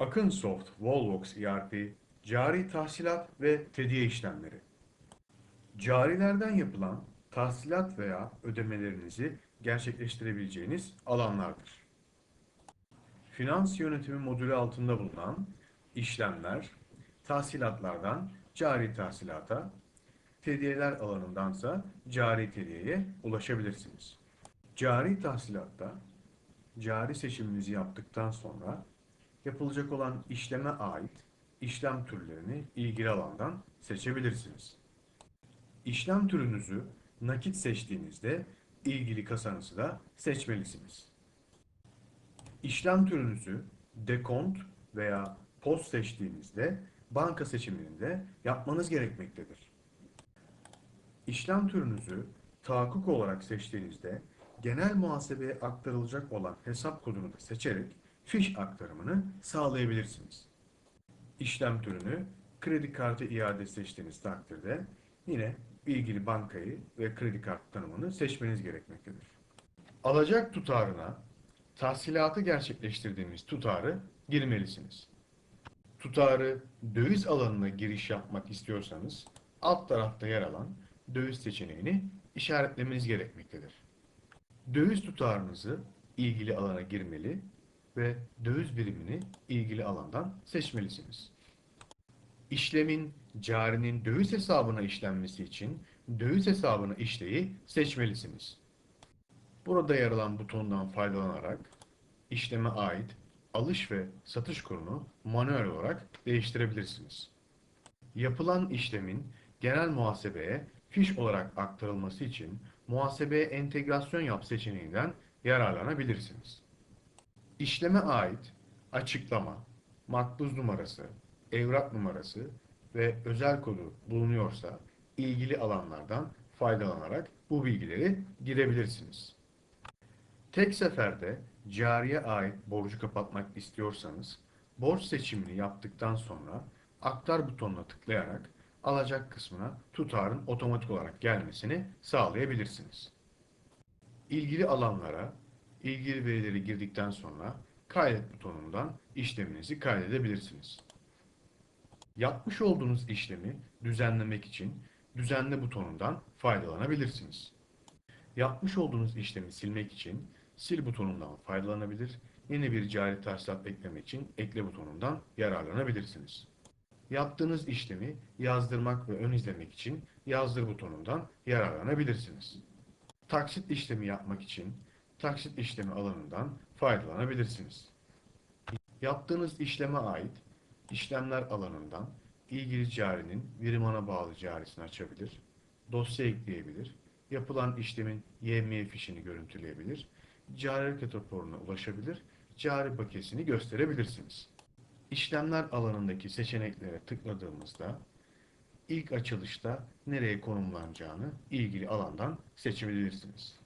Akınsoft Volvox ERP, cari tahsilat ve tediye işlemleri. Carilerden yapılan tahsilat veya ödemelerinizi gerçekleştirebileceğiniz alanlardır. Finans yönetimi modülü altında bulunan işlemler, tahsilatlardan cari tahsilata, tediyeler alanındansa cari tediyeye ulaşabilirsiniz. Cari tahsilatta cari seçiminizi yaptıktan sonra yapılacak olan işleme ait işlem türlerini ilgili alandan seçebilirsiniz. İşlem türünüzü nakit seçtiğinizde ilgili kasanızı da seçmelisiniz. İşlem türünüzü dekont veya post seçtiğinizde banka seçiminde yapmanız gerekmektedir. İşlem türünüzü tahakkuk olarak seçtiğinizde genel muhasebeye aktarılacak olan hesap kodunu da seçerek fiş aktarımını sağlayabilirsiniz. İşlem türünü kredi kartı iade seçtiğiniz takdirde yine ilgili bankayı ve kredi kartı tanımını seçmeniz gerekmektedir. Alacak tutarına tahsilatı gerçekleştirdiğimiz tutarı girmelisiniz. Tutarı döviz alanına giriş yapmak istiyorsanız alt tarafta yer alan döviz seçeneğini işaretlemeniz gerekmektedir. Döviz tutarınızı ilgili alana girmeli ve döviz birimini ilgili alandan seçmelisiniz. İşlemin carinin döviz hesabına işlenmesi için döviz hesabına işleyi seçmelisiniz. Burada yer alan butondan faydalanarak işleme ait alış ve satış kurunu manuel olarak değiştirebilirsiniz. Yapılan işlemin genel muhasebeye fiş olarak aktarılması için muhasebeye entegrasyon yap seçeneğinden yararlanabilirsiniz. İşleme ait açıklama, makbuz numarası, evrak numarası ve özel kodu bulunuyorsa ilgili alanlardan faydalanarak bu bilgileri girebilirsiniz. Tek seferde cariye ait borcu kapatmak istiyorsanız borç seçimini yaptıktan sonra aktar butonuna tıklayarak alacak kısmına tutarın otomatik olarak gelmesini sağlayabilirsiniz. İlgili alanlara ilgili verileri girdikten sonra kaydet butonundan işleminizi kaydedebilirsiniz. Yapmış olduğunuz işlemi düzenlemek için düzenle butonundan faydalanabilirsiniz. Yapmış olduğunuz işlemi silmek için sil butonundan faydalanabilir, yeni bir cari tahsilat eklemek için ekle butonundan yararlanabilirsiniz. Yaptığınız işlemi yazdırmak ve ön izlemek için yazdır butonundan yararlanabilirsiniz. Taksit işlemi yapmak için taksit işlemi alanından faydalanabilirsiniz. Yaptığınız işleme ait işlemler alanından ilgili carinin birimana bağlı carisini açabilir, dosya ekleyebilir, yapılan işlemin YM fişini görüntüleyebilir, cari hareket raporuna ulaşabilir, cari bakiyesini gösterebilirsiniz. İşlemler alanındaki seçeneklere tıkladığımızda ilk açılışta nereye konumlanacağını ilgili alandan seçebilirsiniz.